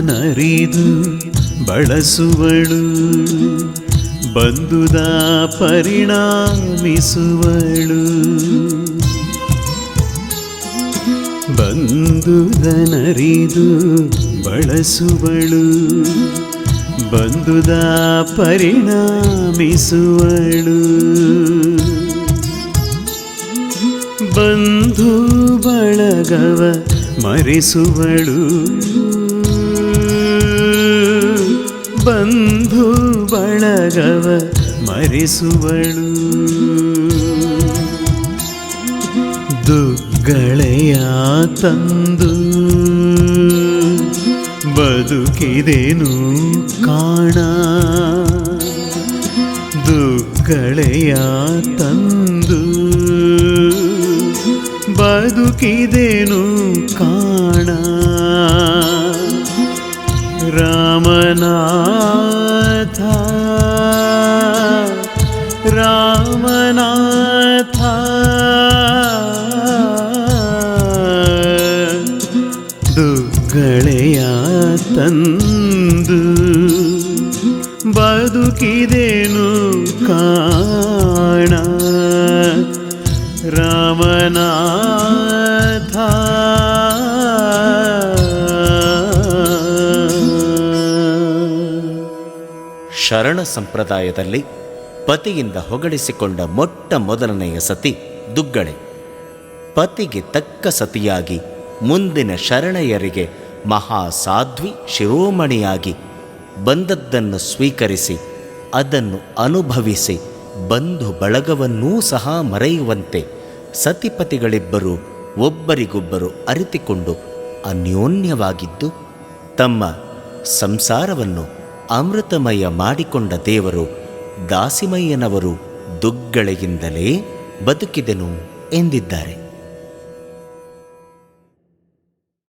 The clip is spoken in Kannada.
ನರಿದು ಬಳಸುವಳು ಬಂದುದ ಪರಿಣಾಮಿಸುವಳು. ಬಂದುದನರಿದು ಬಳಸುವಳು ಬಂದುದ ಪರಿಣಾಮಿಸುವಳು. ಬಂಧು ಬಳಗವ ಮರೆಸುವಳು. ಬಂಧು ಬಳಗವ ಮರೆಸುವಳು. ದುಗ್ಗಳೆಯ ತಂದು ಬದುಕಿದೇನು ಕಾಣ. ದುಗ್ಗಳೆಯ ತಂದು ಬದುಕಿದೆನು ಕಾಣ? ರಾಮನಾಥ ರಾಮನಾಥ. ದುಗ್ಗಳೆಯ ತಂದು ಬದುಕಿದೆನು ಕಾಣ? ಶರಣ ಸಂಪ್ರದಾಯದಲ್ಲಿ ಪತಿಯಿಂದ ಹೊಗಳಿಸಿಕೊಂಡ ಮೊಟ್ಟ ಮೊದಲನೆಯ ಸತಿ ದುಗ್ಗಳೆ. ಪತಿಗೆ ತಕ್ಕ ಸತಿಯಾಗಿ ಮುಂದಿನ ಶರಣೆಯರಿಗೆ ಮಹಾಸಾಧ್ವಿ ಶಿರೋಮಣಿಯಾಗಿ ಬಂದದ್ದನ್ನು ಸ್ವೀಕರಿಸಿ ಅದನ್ನು ಅನುಭವಿಸಿ ಬಂಧು ಬಳಗವನ್ನೂ ಸಹ ಮರೆಯುವಂತೆ ಸತಿಪತಿಗಳಿಬ್ಬರು ಒಬ್ಬರಿಗೊಬ್ಬರು ಅರಿತಿಕೊಂಡು ಅನ್ಯೋನ್ಯವಾಗಿದ್ದು ತಮ್ಮ ಸಂಸಾರವನ್ನು ಅಮೃತಮಯ ಮಾಡಿಕೊಂಡ ದೇವರು ದಾಸಿಮಯ್ಯನವರು ದುಗ್ಗಳೆಯಿಂದಲೇ ಬದುಕಿದೆನು ಎಂದಿದ್ದಾರೆ.